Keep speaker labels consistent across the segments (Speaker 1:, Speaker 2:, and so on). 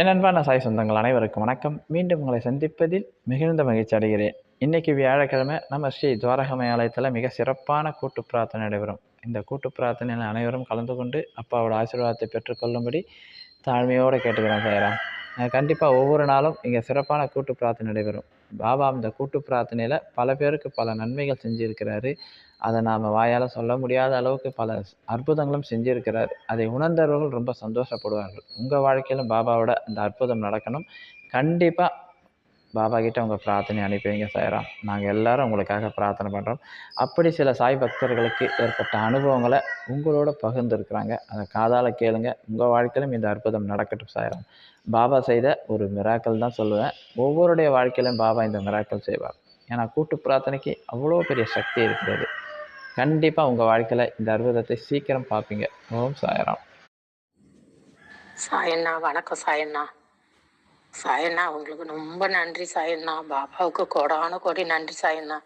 Speaker 1: என் அன்பான சாய் சொந்தங்கள் அனைவருக்கும் வணக்கம். மீண்டும் உங்களை சந்திப்பதில் மிகுந்த மகிழ்ச்சி அடைகிறேன். இன்னைக்கு வியாழக்கிழமை நம்ம ஸ்ரீ துவாரகமய ஆலயத்தில் மிக சிறப்பான கூட்டு பிரார்த்தனை நடைபெறும். இந்த கூட்டு பிரார்த்தனையில் அனைவரும் கலந்து கொண்டு அப்பாவோட ஆசீர்வாதத்தை பெற்றுக்கொள்ளும்படி தாழ்மையோடு கேட்டுக்கிறேன் சாயராம். கண்டிப்பாக ஒவ்வொரு நாளும் இங்கே சிறப்பான கூட்டு பிரார்த்தனை நடைபெறும். பாபா அந்த கூட்டு பிரார்த்தனையில் பல பேருக்கு பல நன்மைகள் செஞ்சுருக்கிறாரு. அதை நாம் வாயால் சொல்ல முடியாத அளவுக்கு பல அற்புதங்களும் செஞ்சுருக்கிறார். அதை உணர்ந்தவர்கள் ரொம்ப சந்தோஷப்படுவார்கள். உங்கள் வாழ்க்கையிலும் பாபாவோட அந்த அற்புதம் நடக்கணும். கண்டிப்பாக பாபா கிட்ட உங்கள் பிரார்த்தனை அனுப்பி வைங்க சாயராம். நாங்கள் எல்லாரும் உங்களுக்காக பிரார்த்தனை பண்ணுறோம் அப்படி சில சாய் பக்தர்களுக்கு ஏற்பட்ட அனுபவங்களை உங்களோட பகிர்ந்துருக்குறாங்க. அதை காதால் கேளுங்க. உங்கள் வாழ்க்கையிலும் இந்த அற்புதம் நடக்கட்டும் சாயராம். பாபா செய்த ஒரு மிராக்கள் தான் சொல்லுவேன். ஒவ்வொருடைய வாழ்க்கையிலும் பாபா இந்த மிராக்கள் செய்வார். ஏன்னா கூட்டு பிரார்த்தனைக்கு அவ்வளோ பெரிய சக்தி இருக்கிறது. கண்டிப்பாக உங்கள் வாழ்க்கையில் இந்த அற்புதத்தை சீக்கிரம் பார்ப்பீங்க. ஓம் சாயராம்.
Speaker 2: சாயண்ணா வணக்கம் சாயண்ணா. சாயண்ணா உங்களுக்கு ரொம்ப நன்றி சாயண்ணா பாபாவுக்கு கோடான கோடி நன்றி சாயண்ணா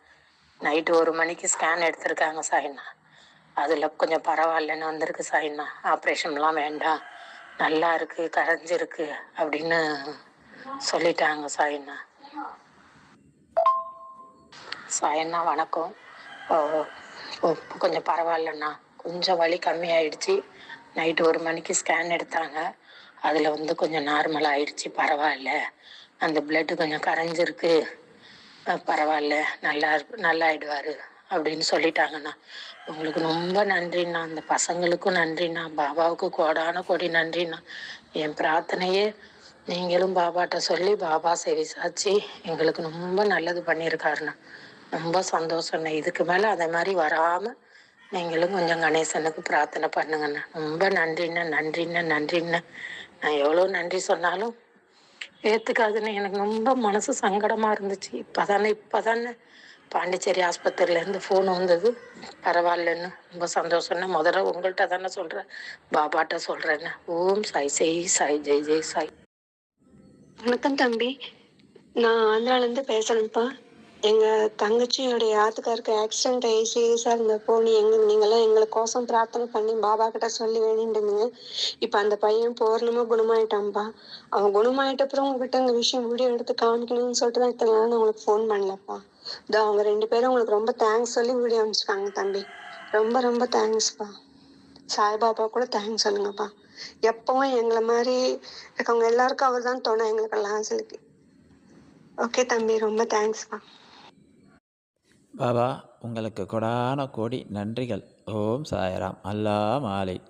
Speaker 2: நைட்டு ஒரு மணிக்கு ஸ்கேன் எடுத்திருக்காங்க சாயண்ணா அதில் கொஞ்சம் பரவாயில்லன்னு வந்திருக்கு சாயண்ணா ஆப்ரேஷன்லாம் வேண்டாம். நல்லா இருக்கு கரைஞ்சிருக்கு அப்படின்னு சொல்லிட்டாங்க சாயண்ணா சாயண்ணா வணக்கம். கொஞ்சம் பரவாயில்லண்ணா. கொஞ்சம் வலி கம்மியாயிடுச்சு. நைட்டு ஒரு மணிக்கு ஸ்கேன் எடுத்தாங்க. அதில் வந்து கொஞ்சம் நார்மல் ஆயிடுச்சு பரவாயில்ல. அந்த பிளட்டு கொஞ்சம் கரைஞ்சிருக்கு. பரவாயில்ல நல்லா இருக்கு நல்லா ஆயிடுவாரு அப்படின்னு சொல்லிட்டாங்கண்ணா. உங்களுக்கு ரொம்ப நன்றிண்ணா. அந்த பசங்களுக்கும் நன்றிண்ணா. பாபாவுக்கு கோடான கோடி நன்றிண்ணா. என் பிரார்த்தனையே நீங்களும் பாபாட்ட சொல்லி பாபா செவி சாட்சி எங்களுக்கு ரொம்ப நல்லது பண்ணியிருக்காருண்ணா. ரொம்ப சந்தோஷம்ண்ணா. இதுக்கு மேலே அதே மாதிரி வராமல் நீங்களும் கொஞ்சம் கணேசனுக்கு பிரார்த்தனை பண்ணுங்கண்ணா. ரொம்ப நன்றிண்ணா நன்றிண்ணா நன்றிண்ணா. நான் எவ்வளோ நன்றி சொன்னாலும் ஏற்றுக்காதுன்னு எனக்கு ரொம்ப மனசு சங்கடமாக இருந்துச்சு. இப்போ தானே இப்போ தானே பாண்டிச்சேரி ஆஸ்பத்திரியிலேருந்து ஃபோன் வந்தது. பரவாயில்லன்னு ரொம்ப சந்தோஷம்னு முதல்ல உங்கள்கிட்ட தானே சொல்கிறேன் பாபாட்ட சொல்கிறேன்னு ஓம் சாய் செய் சாய் ஜெய் ஜெய் சாய்.
Speaker 3: வணக்கம் தம்பி. நான் ஆந்திராலேருந்து பேசுகிறேன்ப்பா எங்கள் தங்கச்சியுடைய ஆத்துக்காருக்கு ஆக்சிடென்ட் ஆகி சீரியஸாக இருந்தப்போ நீ எங்க நீங்களாம் எங்களுக்கோசம் பிரார்த்தனை பண்ணி பாபா கிட்ட சொல்லி வேண்டிட்டுங்க இப்போ அந்த பையன் பூர்ணமாக குணமாயிட்டான்ப்பா அவன் குணமாயிட்ட அப்புறம் உங்ககிட்ட இந்த விஷயம் வீடியோ எடுத்து காமிக்கணும்னு சொல்லிட்டு தான் இத்தனை நாள் உங்களுக்கு ஃபோன் பண்ணலப்பா. இதோ அவங்க ரெண்டு பேரும் உங்களுக்கு ரொம்ப தேங்க்ஸ் சொல்லி வீடியோ அனுப்பிச்சிருக்காங்க தம்பி. ரொம்ப ரொம்ப தேங்க்ஸ்ப்பா சாய்பாபா கூட தேங்க்ஸ் சொல்லுங்கப்பா. எப்பவும் எங்களை மாதிரி இருக்கவங்க எல்லாருக்கும் அவர் தான் துணை எங்களுக்கெல்லாம் சொல்லி ஓகே தம்பி ரொம்ப தேங்க்ஸ்ப்பா
Speaker 1: பாபா உங்களுக்கு கொடான கோடி நன்றிகள். ஓம் சாயராம். அல்லா மாலை